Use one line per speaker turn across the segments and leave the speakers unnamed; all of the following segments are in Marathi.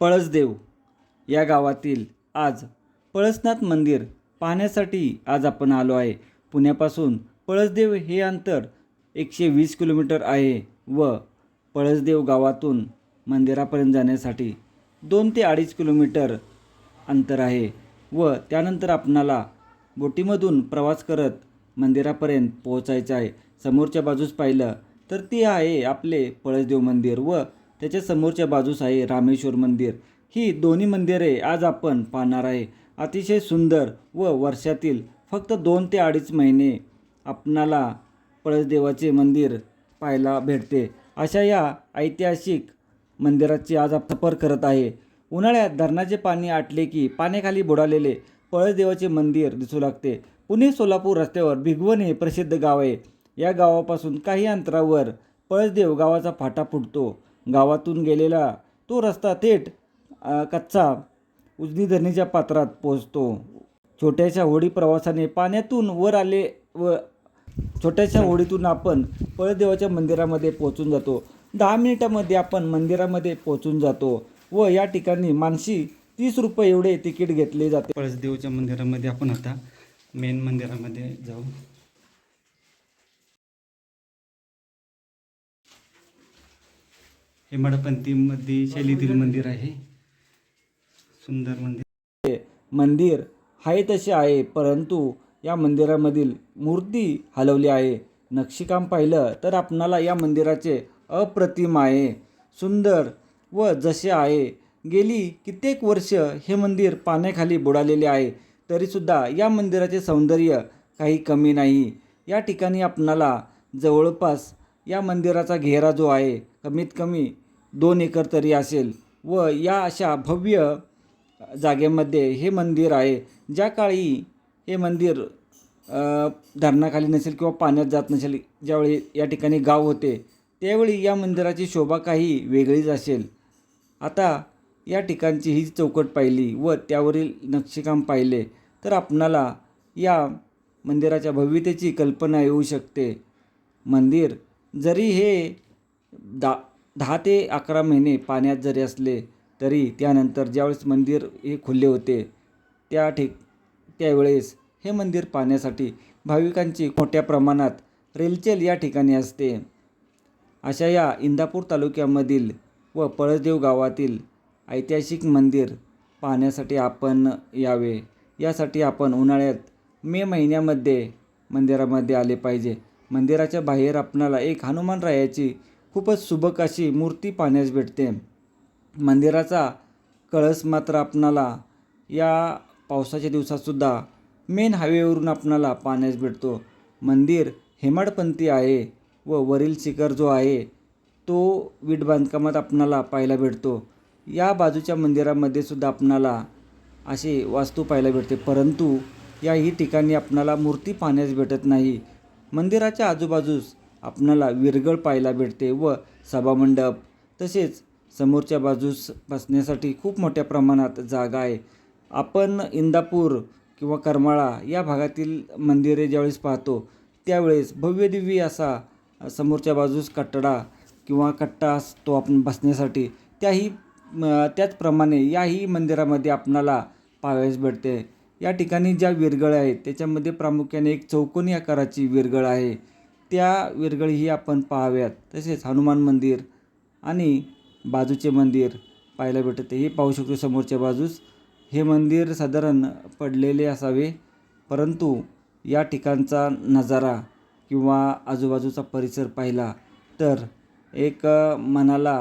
पळसदेव या गावातील आज पळसनाथ मंदिर पाहण्यासाठी आज आपण आलो आहे. पुण्यापासून पळसदेव हे अंतर एकशे वीस किलोमीटर आहे व पळसदेव गावातून मंदिरापर्यंत जाण्यासाठी दोन ते अडीच किलोमीटर अंतर आहे व त्यानंतर आपणाला बोटीमधून प्रवास करत मंदिरापर्यंत पोहोचायचं आहे. समोरच्या बाजूस पाहिलं तर ते आहे आपले पळसदेव मंदिर व त्याच्या समोरच्या बाजूस आहे रामेश्वर मंदिर. ही दोन्ही मंदिरे आज आपण पाहणार आहे. अतिशय सुंदर व वर्षातील फक्त दोन ते अडीच महिने आपणाला पळसदेवाचे मंदिर पाहायला भेटते. अशा या ऐतिहासिक मंदिराची आज आपण सफर करत आहे. उन्हाळ्यात धरणाचे पाणी आटले की पाण्याखाली बुडालेले पळसदेवाचे मंदिर दिसू लागते. पुणे सोलापूर रस्त्यावर भिगवण हे प्रसिद्ध गाव आहे. या गावापासून काही अंतरावर पळसदेव गावाचा फाटा फुटतो. गावातून गेलेला तो रस्ता थेट कच्चा उजनी धरणीच्या पात्रात पोहोचतो. छोट्याशा होडी प्रवासाने पाण्यातून वर आले व छोट्याशा होडीतून आपण पळदेवाच्या मंदिरामध्ये पोहोचून जातो. दहा मिनिटामध्ये आपण मंदिरामध्ये पोहोचून जातो व या ठिकाणी मानशी तीस रुपये एवढे तिकीट घेतले जाते.
पळसदेवच्या मंदिरामध्ये आपण आता मेन मंदिरामध्ये जाऊ. हे मडपंथीमध्ये शैलीतील मंदिर आहे. सुंदर मंदिर.
मंदिर आहे तसे आहे परंतु या मंदिरामधील मूर्ती हलवली आहे. नक्षीकाम पाहिलं तर आपणाला या मंदिराचे अप्रतिम आहे. सुंदर व जसे आहे. गेली कित्येक वर्ष हे मंदिर पाण्याखाली बुडालेले आहे तरीसुद्धा या मंदिराचे सौंदर्य काही कमी नाही. या ठिकाणी आपणाला जवळपास या मंदिराचा घेरा जो आहे कमीत कमी दोन एकर तरी असेल व या अशा भव्य जागेमध्ये हे मंदिर आहे. ज्या काळी हे मंदिर धरणाखाली नसेल किंवा पाण्यात जात नसेल ज्यावेळी या ठिकाणी गाव होते त्यावेळी या मंदिराची शोभा काही वेगळीच असेल. आता या ठिकाणची ही चौकट पाहिली व त्यावरील नक्षीकाम पाहिले तर आपणाला या मंदिराच्या भव्यतेची कल्पना येऊ शकते. मंदिर जरी हे दा दहा ते अकरा महिने पाण्यात जरी असले तरी त्यानंतर ज्यावेळेस मंदिर हे खुले होते त्या ठिक त्यावेळेस हे मंदिर पाहण्यासाठी भाविकांची मोठ्या प्रमाणात रेलचेल या ठिकाणी असते. अशा या इंदापूर तालुक्यामधील व पळसदेव गावातील ऐतिहासिक मंदिर पाहण्यासाठी आपण यावे. यासाठी आपण उन्हाळ्यात मे महिन्यामध्ये मंदिरामध्ये आले पाहिजे. मंदिराच्या बाहेर आपणाला एक हनुमानरायाची खूपच सुबक अशी मूर्ती पाहण्यास भेटते. मंदिराचा कळस मात्र आपणाला या पावसाच्या दिवसातसुद्धा मेन हायवेवरून आपणाला पाहण्यास भेटतो. मंदिर हेमाडपंथी आहे व वरील शिखर जो आहे तो वीट बांधकामात आपणाला पाहायला भेटतो. या बाजूच्या मंदिरामध्ये सुद्धा आपणाला अशी वास्तू पाहायला भेटते. परंतु याही ठिकाणी आपणाला मूर्ती पाहण्यास भेटत नाही. मंदिराच्या आजूबाजूस आपणाला विरगळ पाहायला भेटते व सभामंडप तसेच समोरच्या बाजूस बसण्यासाठी खूप मोठ्या प्रमाणात जागा आहे. आपण इंदापूर किंवा करमाळा या भागातील मंदिरे ज्यावेळेस पाहतो त्यावेळेस भव्यदिव्य असा समोरच्या बाजूस कट्टडा किंवा कट्टा असतो आपण बसण्यासाठी. त्याही त्याचप्रमाणे याही मंदिरामध्ये आपणाला पाहावयास भेटते. या ठिकाणी ज्या विरगळ आहेत त्याच्यामध्ये प्रामुख्याने एक चौकोनी आकाराची विरगळ आहे. त्या विरगळीही आपण पाहाव्यात. तसेच हनुमान मंदिर आणि बाजूचे मंदिर पाहायला भेटते. हे पाहू शकतो समोरच्या बाजूस. हे मंदिर साधारण पडलेले असावे परंतु या ठिकाणचा नजारा किंवा आजूबाजूचा परिसर पाहिला तर एक मनाला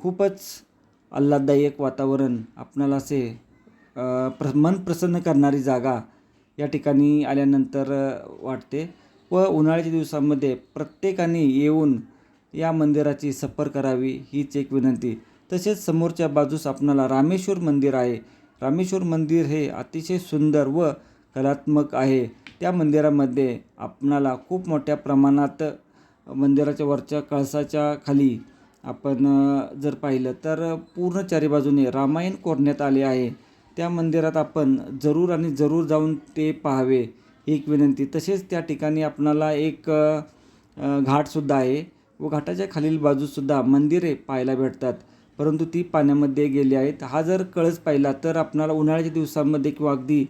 खूपच आल्हाददायक वातावरण आपणाला असे प्र मन प्रसन्न करणारी जागा या ठिकाणी आल्यानंतर वाटते. व उन्हाळ्याच्या दिवसामध्ये प्रत्येकाने येऊन या मंदिराची सफर करावी हीच एक विनंती. तसेच समोरच्या बाजूस आपणाला रामेश्वर मंदिर आहे. रामेश्वर मंदिर हे अतिशय सुंदर व कलात्मक आहे. त्या मंदिरामध्ये आपणाला खूप मोठ्या प्रमाणात मंदिराच्या वरच्या कळसाच्या खाली आपण जर पाहिलं तर पूर्ण चारी बाजूने रामायण कोरण्यात आले आहे. त्या मंदिरात आपण जरूर आणि जरूर जाऊन ते पाहावे एक विनंती. तसेच त्या ठिकाणी आपणाला एक घाटसुद्धा आहे व घाटाच्या खालील बाजूसुद्धा मंदिरे पाहायला भेटतात. परंतु ती पाण्यामध्ये गेली आहेत. हा जर कळस पाहिला तर आपणाला उन्हाळ्याच्या दिवसांमध्ये किंवा अगदी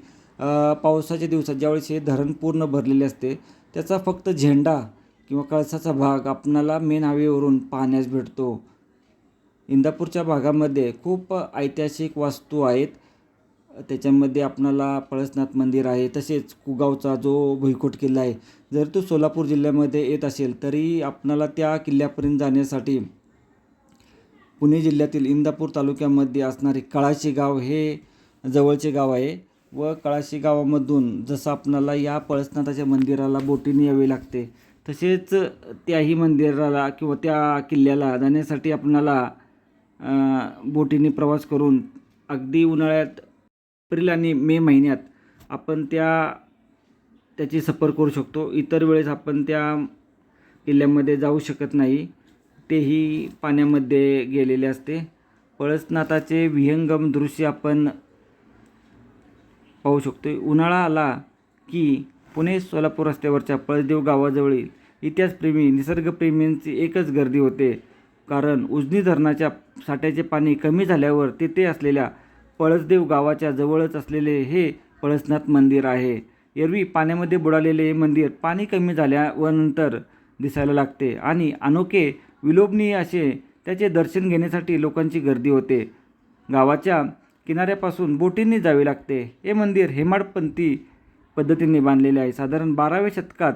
पावसाच्या दिवसात ज्यावेळेस हे धरण पूर्ण भरलेले असते त्याचा फक्त झेंडा किंवा कळसाचा भाग आपणाला मेन हायवेवरून पाहण्यास भेटतो. इंदापूरच्या भागामध्ये खूप ऐतिहासिक वास्तू आहेत. त्याच्यामध्ये आपणाला पळसनाथ मंदिर आहे तसेच कुगावचा जो भुईकोट किल्ला आहे जर तो सोलापूर जिल्ह्यामध्ये येत असेल तरी आपणाला त्या किल्ल्यापर्यंत जाण्यासाठी पुणे जिल्ह्यातील इंदापूर तालुक्यामध्ये असणारे कळाशी गाव हे जवळचे गाव आहे. व कळाशी गावामधून जसं आपणाला या पळसनाथाच्या मंदिराला बोटीने यावे लागते तसेच त्याही मंदिराला किंवा त्या किल्ल्याला जाण्यासाठी आपणाला बोटीने प्रवास करून अगदी उन्हाळ्यात एप्रिल आणि मे महिन्यात आपण त्या त्याची सफर करू शकतो. इतर वेळेस आपण त्या किल्ल्यामध्ये जाऊ शकत नाही. तेही पाण्यामध्ये गेलेले असते. पळसनाथाचे विहंगम दृश्य आपण पाहू शकतो. उन्हाळा आला की पुणे सोलापूर रस्त्यावरच्या पळसदेव गावाजवळील इतिहासप्रेमी निसर्गप्रेमींची एकच गर्दी होते. कारण उजनी धरणाच्या साठ्याचे पाणी कमी झाल्यावर तेथे असलेल्या पळसदेव गावाच्या जवळच असलेले हे पळसनाथ मंदिर आहे. एरवी पाण्यामध्ये बुडालेले हे मंदिर पाणी कमी झाल्यानंतर दिसायला लागते आणि अनोखे विलोभनीय असे त्याचे दर्शन घेण्यासाठी लोकांची गर्दी होते. गावाच्या किनाऱ्यापासून बोटींनी जावे लागते. हे मंदिर हेमाडपंथी पद्धतीने बांधलेले आहे. साधारण बाराव्या शतकात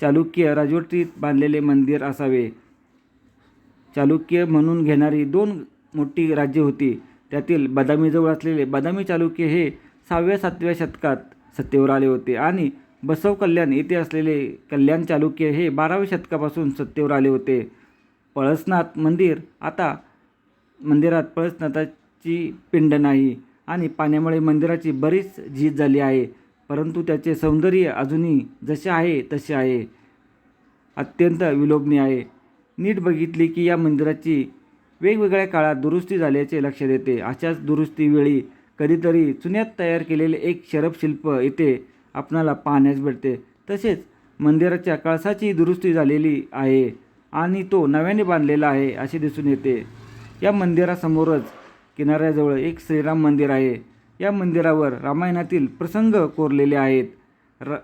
चालुक्य राजवटीत बांधलेले मंदिर असावे. चालुक्य म्हणून घेणारी दोन मोठी राज्ये होती. त्यातील बदामीजवळ असलेले बदामी चालुक्य हे सहाव्या सातव्या शतकात सत्तेवर आले होते आणि बसव कल्याण येथे असलेले कल्याण चालुक्य हे बाराव्या शतकापासून सत्तेवर आले होते. पळसनाथ मंदिर आता मंदिरात पळसनाथाची पिंड नाही आणि पाण्यामुळे मंदिराची बरीच झीज झाली आहे परंतु त्याचे सौंदर्य अजूनही जसे आहे तसे आहे. अत्यंत विलोभनीय आहे. नीट बघितली की या मंदिराची वेगवेगळ्या काळात दुरुस्ती झाल्याचे लक्षात येते अशाच दुरुस्तीवेळी कधीतरी चुन्यात तयार केलेले एक शरपशिल्प येथे आपणाला पाहण्यास भेटते. तसेच मंदिराच्या कळसाची दुरुस्ती झालेली आहे आणि तो नव्याने बांधलेला आहे असे दिसून येते. या मंदिरासमोरच किनाऱ्याजवळ एक श्रीराम मंदिर आहे. या मंदिरावर रामायणातील प्रसंग कोरलेले आहेत. र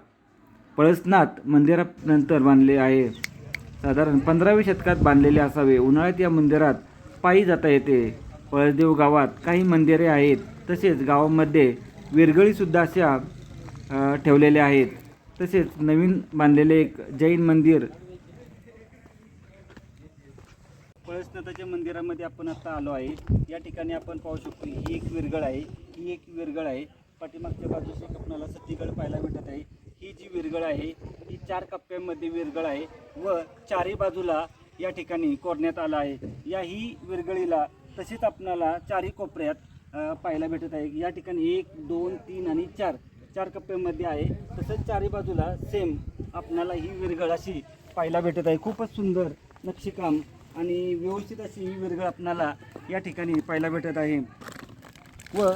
पळसनाथ मंदिरानंतर बांधले आहे. साधारण पंधराव्या शतकात बांधलेले असावे. उन्हाळ्यात या मंदिरात पायी जाता येते. पळसदेव गावात काही मंदिरे आहेत. तसेच गावामध्ये विरगळीसुद्धा अशा ठेवलेल्या आहेत. तसेच नवीन बांधलेले एक जैन मंदिर. पळसनाथाच्या मंदिरामध्ये आपण आता आलो आहे. या ठिकाणी आपण पाहू शकतो ही एक विरगळ आहे. ही एक विरगळ आहे. पाठीमागच्या बाजूस एक आपल्याला पाहायला भेटत आहे. ही जी विरगळ आहे ही चार कप्प्यांमध्ये विरगळ आहे व चारही बाजूला या ठिकाणी कोरण्यात आला आहे. या ही विरगळीला तसेच आपणाला चारही कोपऱ्यात पाहायला भेटत आहे. या ठिकाणी एक दोन तीन आणि चार चार कप्प्यामध्ये आहे. तसंच चारही बाजूला सेम आपणाला ही विरगळ अशी पाहायला भेटत आहे. खूपच सुंदर नक्षीकाम आणि व्यवस्थित अशी ही विरगळ आपणाला या ठिकाणी पाहायला भेटत आहे. व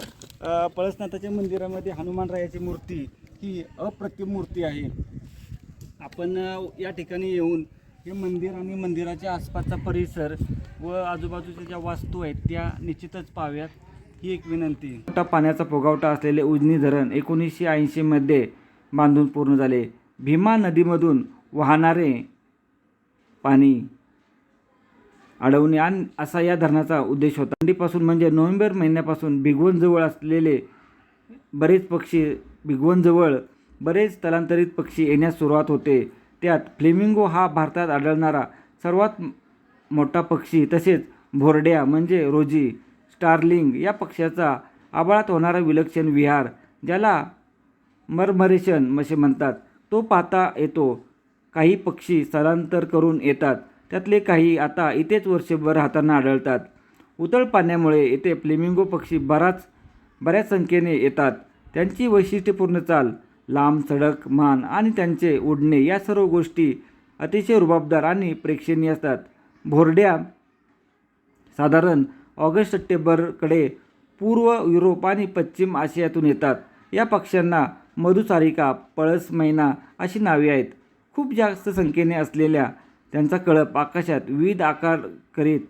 पळसनाथाच्या मंदिरामध्ये हनुमानरायाची मूर्ती ही अप्रतिम मूर्ती आहे. आपण या ठिकाणी येऊन हे मंदिर आणि मंदिराच्या आसपासचा परिसर व आजूबाजूच्या ज्या वास्तू आहेत त्या निश्चितच पाहाव्यात. ही एक विनंती. मोठा पाण्याचा फुगावटा असलेले उजनी धरण एकोणीसशे ऐंशीमध्ये बांधून पूर्ण झाले. भीमा नदीमधून वाहणारे पाणी अडवणे आणि असा या धरणाचा उद्देश होता. थंडीपासून म्हणजे नोव्हेंबर महिन्यापासून भिगवणजवळ असलेले बरेच पक्षी भिगवणजवळ बरेच स्थलांतरित पक्षी येण्यास सुरुवात होते. त्यात फ्लेमिंगो हा भारतात आढळणारा सर्वात मोठा पक्षी तसेच भोरड्या म्हणजे रोजी स्टार्लिंग या पक्ष्याचा आबाळात होणारा विलक्षण विहार ज्याला मरमरेशन असे म्हणतात. तो पाहता येतो काही पक्षी स्थलांतर करून येतात. त्यातले काही आता इथेच वर्षभर राहताना आढळतात. उतळ पाण्यामुळे येथे फ्लेमिंगो पक्षी बराच बऱ्याच संख्येने येतात. त्यांची वैशिष्ट्यपूर्ण चाल लांब सडक मान आणि त्यांचे उडणे या सर्व गोष्टी अतिशय रुबाबदार आणि प्रेक्षणीय असतात. भोरड्या साधारण ऑगस्ट सप्टेंबरकडे पूर्व युरोप आणि पश्चिम आशियातून येतात. या पक्ष्यांना मधुसारिका पळस मैना अशी नावे आहेत. खूप जास्त संख्येने असलेल्या त्यांचा कळप आकाशात विविध आकार करीत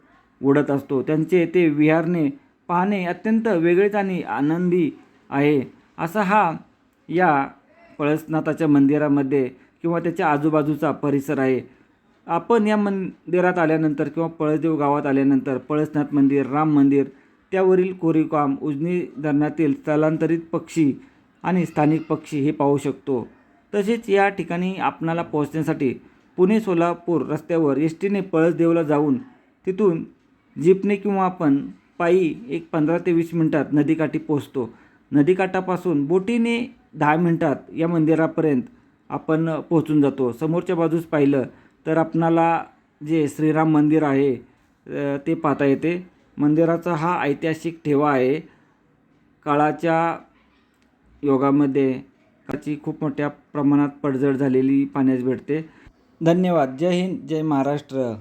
उडत असतो. त्यांचे ते विहारणे पाहणे अत्यंत वेगळेच आणि आनंदी आहे. असा हा या पळसनाथाच्या मंदिरामध्ये किंवा त्याच्या आजूबाजूचा परिसर आहे. आपण या मंदिरात आल्यानंतर किंवा पळसदेव गावात आल्यानंतर पळसनाथ मंदिर राम मंदिर त्यावरील कोरीवकाम उजनी धरणातील स्थलांतरित पक्षी आणि स्थानिक पक्षी हे पाहू शकतो. तसेच या ठिकाणी आपणाला पोहोचण्यासाठी पुणे सोलापूर रस्त्यावर एस टीने पळसदेवला जाऊन तिथून जीपने किंवा आपण पायी एक पंधरा ते वीस मिनटात नदीकाठी पोचतो नदीकाठापासून बोटीने दहा मिनटात या मंदिरापर्यंत आपण पोहोचून जातो. समोरच्या बाजूस पाहिलं तर आपणाला जे श्रीराम मंदिर आहे ते पाहता येते. मंदिराचा हा ऐतिहासिक ठेवा आहे. काळाच्या योगामध्ये त्याची खूप मोठ्या प्रमाणात पडझड झालेली पाण्यास भेटते. धन्यवाद. जय हिंद. जय महाराष्ट्र.